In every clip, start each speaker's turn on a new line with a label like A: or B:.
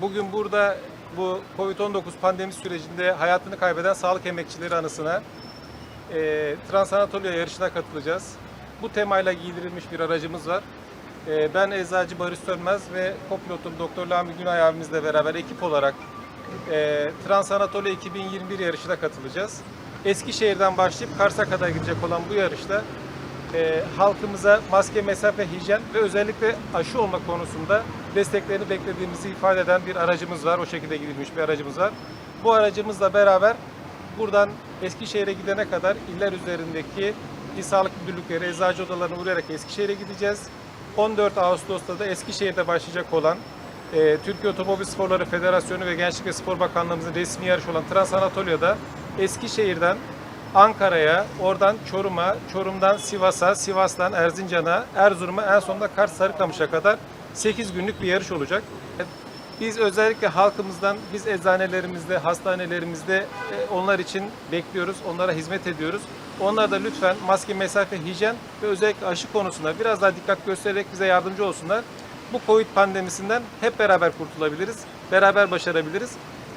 A: Bugün burada bu Covid-19 pandemi sürecinde hayatını kaybeden sağlık emekçileri anısına e, Trans Anatolia yarışına katılacağız. Bu temayla giydirilmiş bir aracımız var. E, ben Eczacı Barış Sönmez ve kopilotum Doktor Lami Günay abimizle beraber ekip olarak e, Trans Anatolia 2021 yarışına katılacağız. Eskişehir'den başlayıp Kars'a kadar gidecek olan bu yarışta e, halkımıza maske, mesafe, hijyen ve özellikle aşı olma konusunda desteklerini beklediğimizi ifade eden bir aracımız var. O şekilde gidilmiş bir aracımız var. Bu aracımızla beraber buradan Eskişehir'e gidene kadar iller üzerindeki il sağlık müdürlükleri, eczacı odalarına uğrayarak Eskişehir'e gideceğiz. 14 Ağustos'ta da Eskişehir'de başlayacak olan e, Türkiye Otomobil Sporları Federasyonu ve Gençlik ve Spor Bakanlığımızın resmi yarışı olan Trans Anatolia'da Eskişehir'den Ankara'ya, oradan Çorum'a, Çorum'dan Sivas'a, Sivas'tan Erzincan'a, Erzurum'a, en sonunda Kars Sarıkamış'a kadar 8 günlük bir yarış olacak. Biz özellikle halkımızdan, biz eczanelerimizde, hastanelerimizde e, onlar için bekliyoruz, onlara hizmet ediyoruz. Onlar da lütfen maske, mesafe, hijyen ve özellikle aşı konusunda biraz daha dikkat göstererek bize yardımcı olsunlar. Bu Covid pandemisinden hep beraber kurtulabiliriz, beraber başarabiliriz.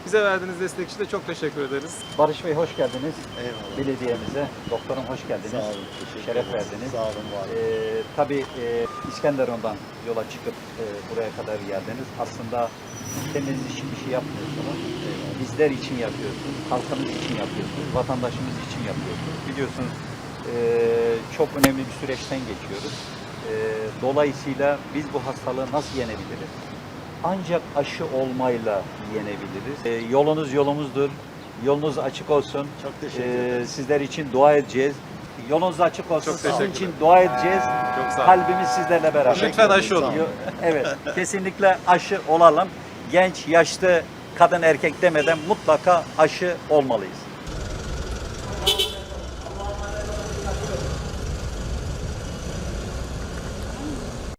A: Bize verdiğiniz destek için de çok teşekkür ederiz.
B: Barış Bey hoş geldiniz.
C: Eyvallah.
B: Belediyemize. Doktorum hoş geldiniz.
C: Sağ olun. teşekkür
B: Şeref verdiniz.
C: Sağ olun, var olun.
B: Ee, tabii e, İskenderun'dan yola çıkıp e, buraya kadar geldiniz. Aslında kendiniz için bir şey yapmıyorsunuz. Bizler için yapıyorsunuz. Halkımız için yapıyorsunuz. Vatandaşımız için yapıyorsunuz. Biliyorsunuz e, çok önemli bir süreçten geçiyoruz. E, dolayısıyla biz bu hastalığı nasıl yenebiliriz? Ancak aşı olmayla yenebiliriz. E, yolunuz yolumuzdur. Yolunuz açık olsun.
C: Çok teşekkür
B: Ee,
C: ederiz.
B: sizler için dua edeceğiz. Yolunuz açık olsun.
A: Çok
B: Sizin
A: teşekkür
B: için
A: ederim.
B: dua edeceğiz.
A: Çok sağ olun.
B: Kalbimiz sizlerle beraber.
A: Lütfen aşı olun.
B: Yo- Evet, kesinlikle aşı olalım. Genç, yaşlı, kadın, erkek demeden mutlaka aşı olmalıyız.